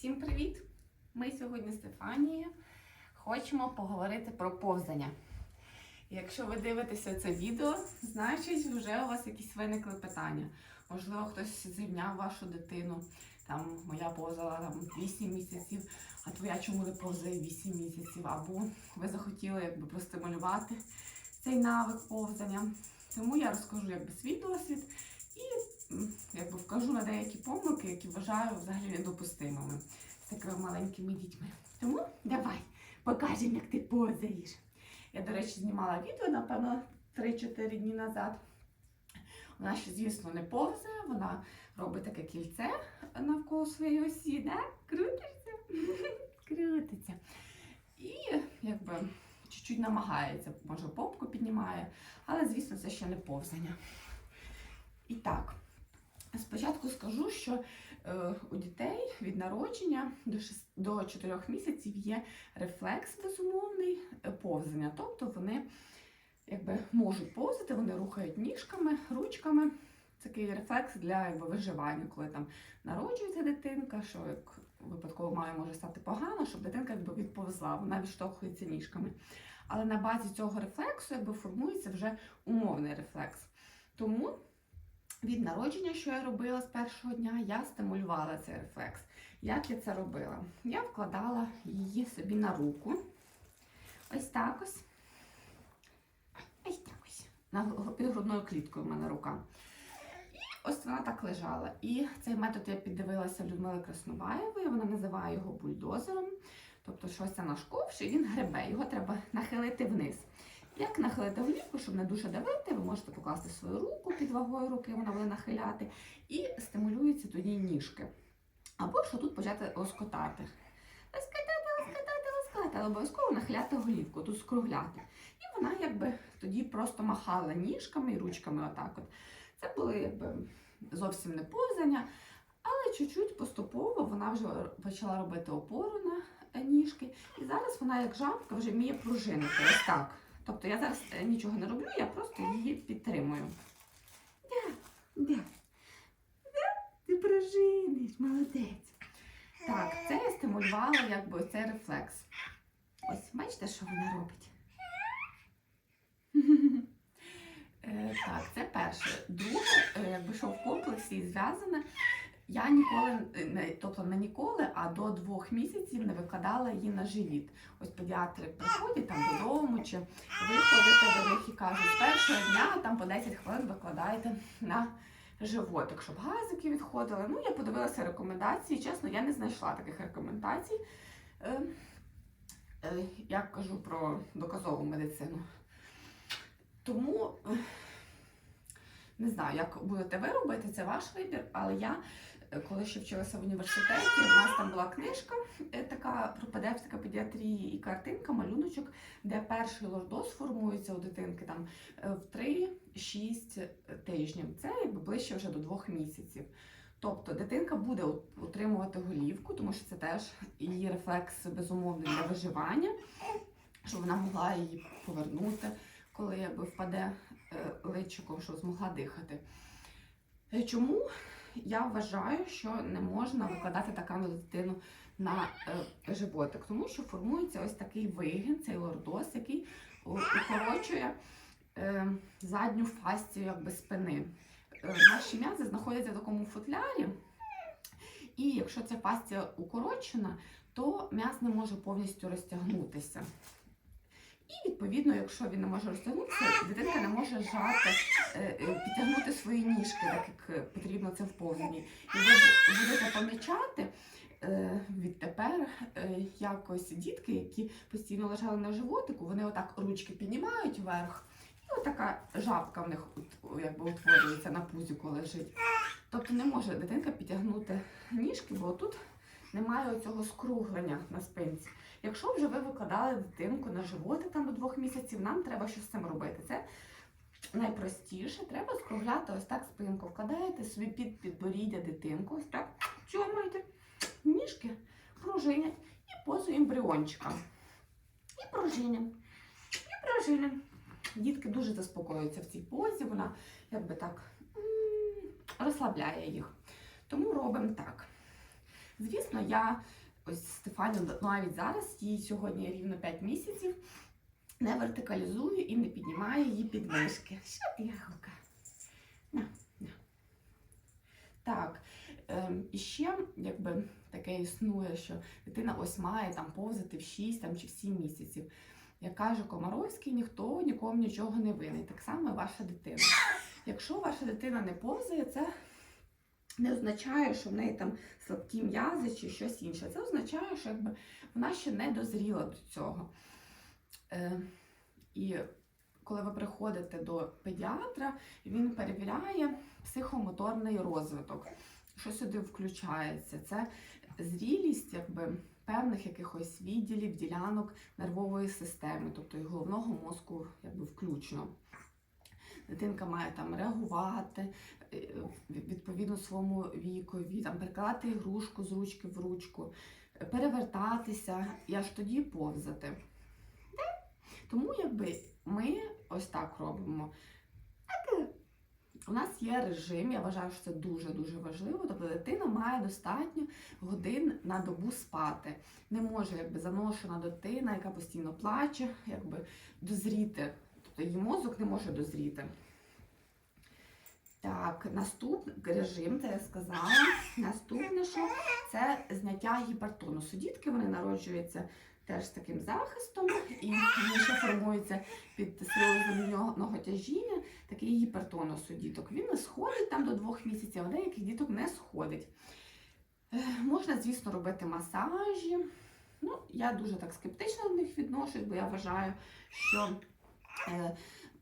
Всім привіт! Ми сьогодні з Стефанією хочемо поговорити про повзання. Якщо ви дивитеся це відео, значить вже у вас якісь виникли питання. Можливо, хтось зрівняв вашу дитину. Там моя повзала там 8 місяців, а твоя чому не повзає 8 місяців? Або ви захотіли якби простимулювати цей навик повзання. Тому я розкажу якби свій досвід і якби вкажу на деякі помилки, які вважаю взагалі недопустимими з такими маленькими дітьми. Тому давай покажемо, як ти повзаєш. Я, до речі, знімала відео, напевно, 3-4 дні назад. Вона ще, звісно, не повзає, вона робить таке кільце навколо своєї осі, да? крутиться, крутиться. І якби чуть-чуть намагається, може попку піднімає, але, звісно, це ще не повзання. І так, спочатку скажу, що е, у дітей від народження до, 6, до 4 місяців є рефлекс безумовний е, повзання. Тобто вони якби, можуть повзати, вони рухають ніжками, ручками. Такий рефлекс для якби, виживання, коли там народжується дитинка, що як випадково має може стати погано, щоб дитинка якби, відповзла, вона відштовхується ніжками. Але на базі цього рефлексу якби, формується вже умовний рефлекс. Тому від народження, що я робила з першого дня, я стимулювала цей рефлекс. Як я це робила? Я вкладала її собі на руку. Ось так ось. Ось так ось. На, під грудною кліткою в мене рука. І ось вона так лежала. І цей метод я піддивилася Людмили Красноваєвої, вона називає його бульдозером. Тобто, що ось це наш ковш, і він гребе, його треба нахилити вниз. Як нахилити голівку, щоб не дуже давити, ви можете покласти свою руку під вагою руки, вона буде нахиляти, і стимулюються тоді ніжки. Або що тут почати лоскотати. Лоскотати, лоскотати, лоскотати, але обов'язково нахиляти голівку, тут скругляти. І вона якби тоді просто махала ніжками і ручками отак. от. Це були якби зовсім не повзання, але чуть-чуть поступово вона вже почала робити опору на ніжки. І зараз вона, як жабка, вже вміє пружинити. Ось так. Тобто я зараз е, нічого не роблю, я просто її підтримую. Да, да. Да, ти пружиниш, молодець. Так, це я стимулювала якби цей рефлекс. Ось, бачите, що вона робить? Е, Так, це перше. Друге, е, якби що в комплексі зв'язане, я ніколи, е, тобто не ніколи, а до двох місяців не викладала її на живіт. Ось педіатри приходять там додому, чи ви ходите до них і кажуть, з першого дня там по 10 хвилин викладаєте на животик, щоб газики відходили. Ну, я подивилася рекомендації. Чесно, я не знайшла таких рекомендацій. Е, е, Я кажу про доказову медицину. Тому не знаю, як будете ви робити, це ваш вибір, але я, е, коли ще вчилася в університеті, у нас там була книжка е, така про педіатрії і картинка, малюночок, де перший лордоз формується у дитинки там е, в 3-6 тижнів. Це якби ближче вже до двох місяців. Тобто дитинка буде от- утримувати голівку, тому що це теж її рефлекс безумовний для виживання, щоб вона могла її повернути, коли якби впаде личиком, щоб змогла дихати. Е, Чому я вважаю, що не можна викладати така дитину на е, животик? Тому що формується ось такий вигін, цей лордоз, який укорочує е, задню фасцію якби, спини. Е, Наші м'язи знаходяться в такому футлярі, і якщо ця фасція укорочена, то м'яз не може повністю розтягнутися. І відповідно, якщо він не може розтягнутися, дитинка не може жати, е, е, підтягнути свої ніжки, так як е, потрібно це в повзанні. І ви будете помічати відтепер якось дітки, які постійно лежали на животику, вони отак ручки піднімають вверх, і отака жабка в них якби утворюється на пузіку лежить. Тобто не може дитинка підтягнути ніжки, бо тут немає цього скруглення на спинці. Якщо вже ви викладали дитинку на животик там до двох місяців, нам треба щось з цим робити. Це найпростіше. Треба скругляти ось так спинку. Вкладаєте собі під підборіддя дитинку, ось так чомаєте ніжки, пружинять і позу ембріончика. І пружинять, і пружинять. Дітки дуже заспокоюються в цій позі, вона якби так розслабляє їх. Тому робимо так. Звісно, я ось Стефанію навіть зараз, їй сьогодні рівно 5 місяців, не вертикалізую і не піднімаю її підвишки. Що ти, ягока? На, на. Так, ем, і ще якби таке існує, що дитина ось має там повзати в 6 там, чи в 7 місяців. Як каже Комаровський, ніхто нікому нічого не винен. Так само і ваша дитина. Якщо ваша дитина не повзає, це не означає, що в неї там слабкі м'язи чи щось інше. Це означає, що якби вона ще не дозріла до цього. Е, і коли ви приходите до педіатра, він перевіряє психомоторний розвиток. Що сюди включається? Це зрілість якби, певних якихось відділів, ділянок нервової системи, тобто і головного мозку якби, включно. Дитинка має там реагувати відповідно своєму вікові, там перекладати ігрушку з ручки в ручку, перевертатися і аж тоді повзати. Тому якби ми ось так робимо. Е, у нас є режим, я вважаю, що це дуже-дуже важливо. Тобто дитина має достатньо годин на добу спати. Не може якби заношена дитина, яка постійно плаче, якби дозріти. Тобто її мозок не може дозріти. Так, наступний режим, це я сказала. Наступне, що це зняття гіпертонусу. Дітки вони народжуються теж з таким захистом, і ще формуються під силою земляного тяжіння, такий гіпертонус у діток. Він не сходить там до двох місяців, а деяких діток не сходить. Е, Можна, звісно, робити масажі. Ну, я дуже так скептично до них відношусь, бо я вважаю, що е,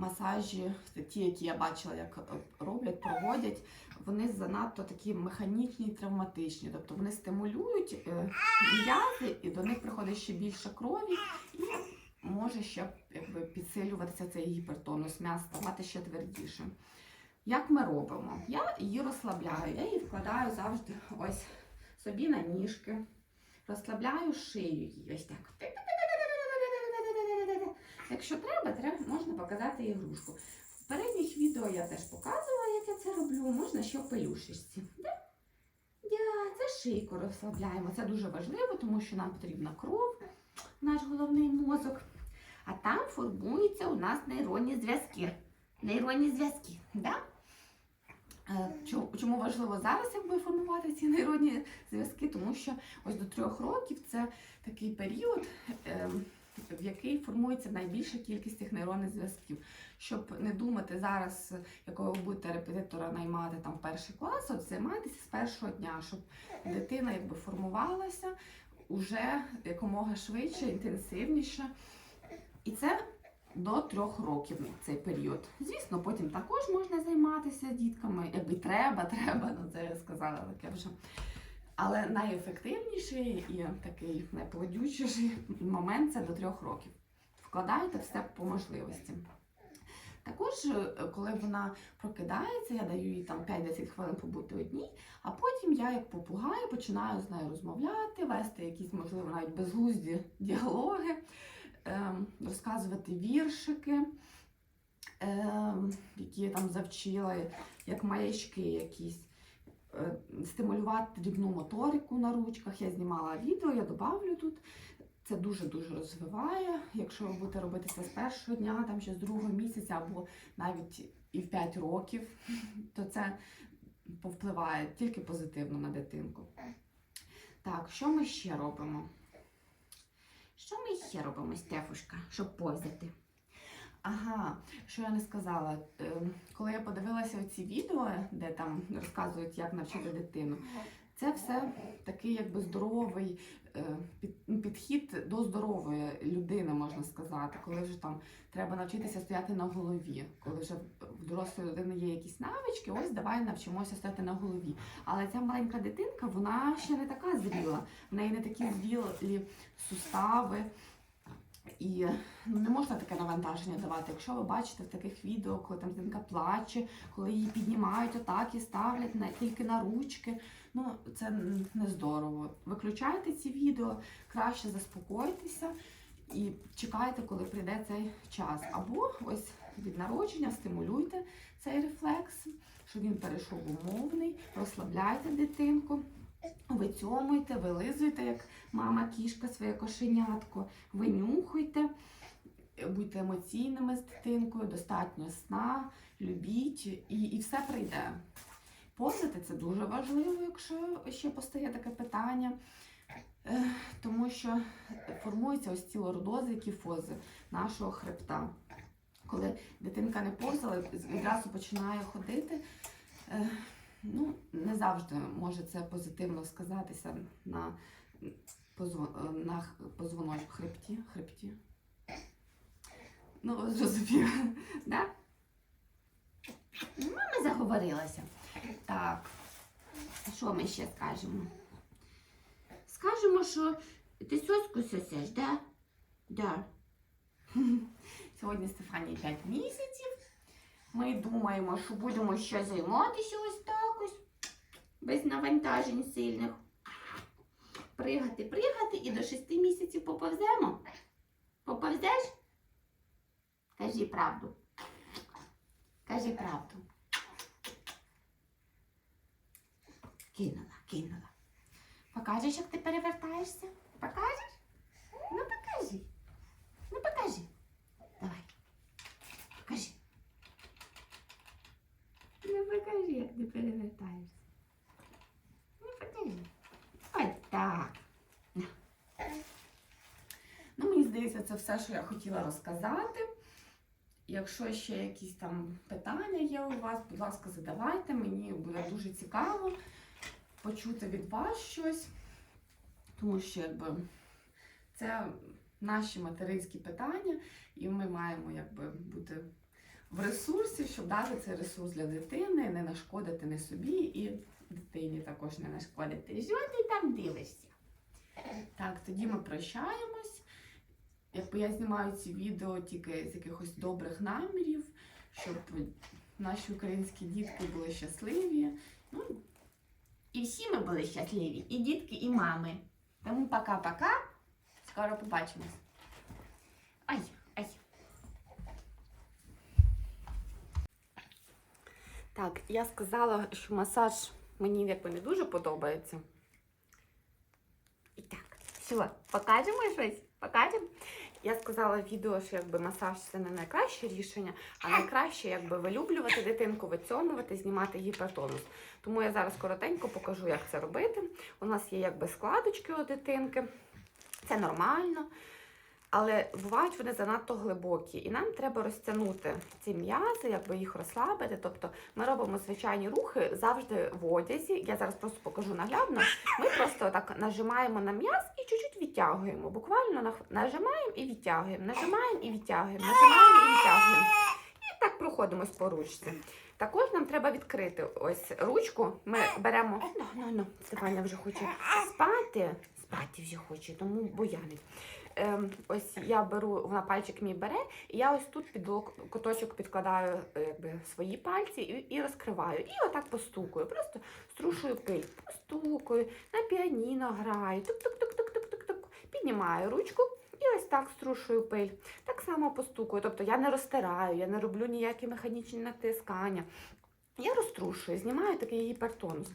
масажі, ті, які я бачила, як е, роблять, проводять, вони занадто такі механічні і травматичні. Тобто вони стимулюють е, м'язи, і до них приходить ще більше крові, і може ще якби, підсилюватися цей гіпертонус, м'яз ставати ще твердішим. Як ми робимо? Я її розслабляю, я її вкладаю завжди ось собі на ніжки, розслабляю шию її ось так. Якщо треба, треба можна показати ігрушку. В передніх відео я теж показувала, як я це роблю. Можна ще в пелюшечці. Це шийку розслабляємо. Це дуже важливо, тому що нам потрібна кров, наш головний мозок. А там формуються у нас нейронні зв'язки. Нейронні зв'язки. Да? Е, чому- важливо зараз якби формувати ці нейронні зв'язки? Тому що ось до трьох років це такий період, ем, в який формується найбільша кількість цих нейронних зв'язків. Щоб не думати зараз, якого ви будете репетитора наймати там перший клас, от займайтеся з першого дня, щоб дитина якби формувалася уже якомога швидше, інтенсивніше. І це до трьох років цей період. Звісно, потім також можна займатися дітками, якби треба, треба, ну це я сказала таке вже. Але найефективніший і такий найплодючіший момент це до трьох років. Вкладайте все по можливості. Також, е, коли вона прокидається, я даю їй там 5-10 хвилин побути одній, а потім я, як попугай, починаю з нею розмовляти, вести якісь, можливо, навіть безглузді діалоги, ем, розказувати віршики, ем, які я там завчила, як маячки якісь. Е, Стимулювати дрібну моторику на ручках. Я знімала відео, я добавлю тут. Це дуже-дуже розвиває. Якщо ви будете робити це з першого дня, там ще з другого місяця, або навіть і в 5 років, то це повпливає тільки позитивно на дитинку. Так, що ми ще робимо? Що ми ще робимо, Стефушка, щоб повзати? Ага, що я не сказала. Ем, Коли я подивилася ці відео, де там розказують, як навчити дитину, це все такий якби здоровий е, ну, підхід до здорової людини, можна сказати, коли вже там треба навчитися стояти на голові. Коли вже в дорослої людини є якісь навички, ось давай навчимося стояти на голові. Але ця маленька дитинка, вона ще не така зріла, в неї не такі зрілі сустави. І ну, не можна таке навантаження давати. Якщо ви бачите в таких відео, коли там дитинка плаче, коли її піднімають отак і ставлять на, тільки на ручки, ну це не здорово. Виключайте ці відео, краще заспокойтеся і чекайте, коли прийде цей час. Або ось від народження стимулюйте цей рефлекс, щоб він перейшов умовний, розслабляйте дитинку. Вицьомуйте, вилизуйте, як мама кішка своє кошенятко, винюхуйте, будьте емоційними з дитинкою, достатньо сна, любіть, і, і все прийде. Повзати це дуже важливо, якщо ще постає таке питання, Е, тому що формуються ось ці лордози кіфози нашого хребта. Коли дитинка не повзала, відразу починає ходити. Ну, не завжди може це позитивно сказатися на, на позвоночку хребті. хребті. Ну, ви зрозуміли, да? Ну, ми заговорилися. Так, що ми ще скажемо? Скажемо, що ти соску сосеш, да? Да. Сьогодні Стефанії 5 місяців. Ми думаємо, що будемо ще займатися ось так без навантажень сильних. Пригати, пригати і до 6 місяців поповземо. Поповзеш? Кажи правду. Кажи правду. Кинула, кинула. Покажеш, як ти перевертаєшся? Покажеш? Ну покажи. Давай. Покажи. Ну покажи, як ти перевертаєшся. Ну покажи. Ось так. На. Ну, мені здається, це все, що я хотіла розказати. Якщо ще якісь там питання є у вас, будь ласка, задавайте. Мені буде дуже цікаво почути від вас щось, тому що якби це наші материнські питання, і ми маємо якби бути в ресурсі, щоб дати цей ресурс для дитини, не нашкодити не собі і дитині також не нашкодити. Що ти там дивишся? Так, тоді ми прощаємось. Якби я знімаю ці відео тільки з якихось добрих намірів, щоб наші українські дітки були щасливі. Ну, і всі ми були щасливі, і дітки, і мами. Тому пока-пока. Скоро побачимось. Ай, ай. Так, я сказала, що масаж мені якби не дуже подобається. І так, все, покажемо щось? Покажемо? Я сказала в відео, що якби масаж це не найкраще рішення, а найкраще якби вилюблювати дитинку, вицьомувати, знімати гіпертонус. Тому я зараз коротенько покажу, як це робити. У нас є якби складочки у дитинки. Це нормально. Але бувають вони занадто глибокі, і нам треба розтягнути ці м'язи, якби їх розслабити. Тобто ми робимо звичайні рухи завжди в одязі. Я зараз просто покажу наглядно. Ми просто так нажимаємо на м'яз і чуть-чуть відтягуємо. Буквально нажимаємо і відтягуємо, нажимаємо і відтягуємо, нажимаємо і відтягуємо. І так проходимось по ручці. Також нам треба відкрити ось ручку. Ми беремо. Ну, ну, ну, Стефаня вже хоче спати. Спати вже хоче, тому буянить. Ем, ось я беру, вона пальчик мій бере, і я ось тут під куточок підкладаю е, якби, свої пальці і, і розкриваю. І отак постукую. Просто струшую пиль, постукую, на піаніно граю, тук-тук-тук-тук-тук-тук, піднімаю ручку. І ось так струшую пиль. Так само постукую. Тобто я не розтираю, я не роблю ніякі механічні натискання. Я розтрушую, знімаю такий гіпертонус.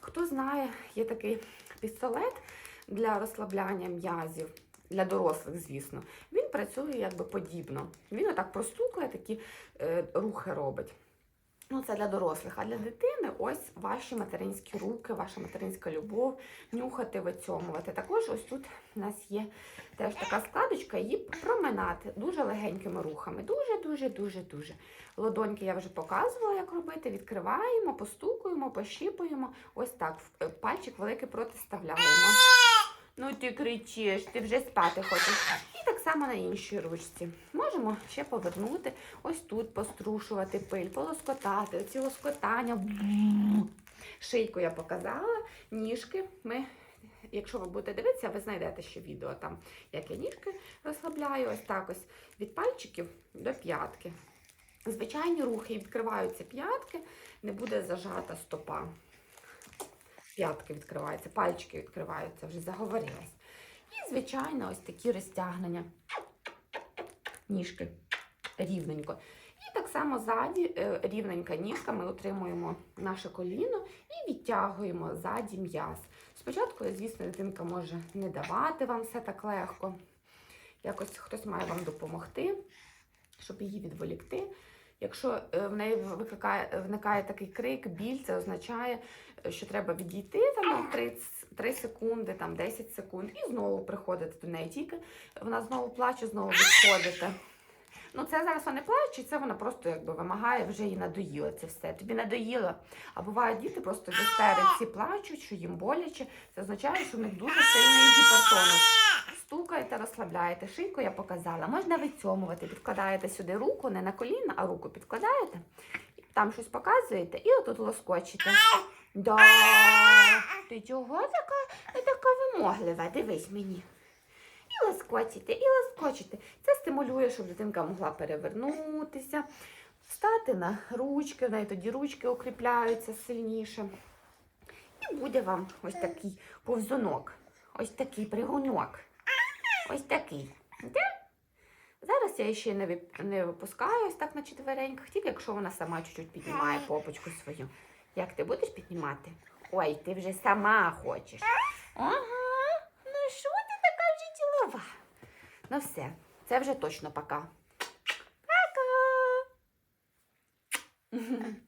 Хто знає, є такий пістолет для розслабляння м'язів. Для дорослих, звісно, він працює якби подібно. Він отак простукує, такі е, рухи робить. Ну, це для дорослих, а для дитини ось ваші материнські руки, ваша материнська любов, нюхати, вицьомувати. Також ось тут у нас є теж така складочка, її проминати дуже легенькими рухами. Дуже, дуже, дуже, дуже. Ладоньки я вже показувала, як робити. Відкриваємо, постукуємо, пощіпуємо. Ось так. в- Пальчик великий протиставляємо. Ну ти кричиш, ти вже спати хочеш. І так само на іншій ручці. Можемо ще повернути, ось тут пострушувати пиль, полоскотати, оці лоскотання. Шийку я показала, ніжки ми. Якщо ви будете дивитися, ви знайдете ще відео там, як я ніжки розслабляю, ось так ось від пальчиків до п'ятки. Звичайні рухи відкриваються п'ятки, не буде зажата стопа. П'ятки відкриваються, пальчики відкриваються, вже заговорилась. І, звичайно, ось такі розтягнення ніжки рівненько. І так само ззаді е, рівненька ніжка, ми отримуємо наше коліно і відтягуємо ззаді м'яз. Спочатку, звісно, дитинка може не давати вам все так легко. Якось хтось має вам допомогти, щоб її відволікти. Якщо е, в неї викликає, виникає такий крик, біль, це означає, що треба відійти там на 3, 3 секунди, там 10 секунд, і знову приходити до неї. Тільки вона знову плаче, знову відходите. Ну, це зараз вона не плаче, це вона просто якби вимагає, вже їй надоїло це все. Тобі надоїло. А бувають діти просто в істериці плачуть, що їм боляче. Це означає, що в них дуже сильний гіпертонус. Стукаєте, розслабляєте. Шийку я показала. Можна вицьомувати. Підкладаєте сюди руку, не на коліна, а руку підкладаєте. Там щось показуєте і отут лоскочите. Да. Ти чого така, така вимоглива? Дивись мені. І лоскочите, і лоскочите. Це стимулює, щоб дитинка могла перевернутися, встати на ручки, в неї тоді ручки укріпляються сильніше. І буде вам ось такий повзунок, ось такий пригунок. Ось такий. Де? Зараз я ще не, не випускаю ось так на четвереньках, тільки якщо вона сама чуть-чуть піднімає попочку свою. Як ти будеш піднімати? Ой, ти вже сама хочеш. Ага, ну що ти така вже ділова? Ну все, це вже точно пока. Пока.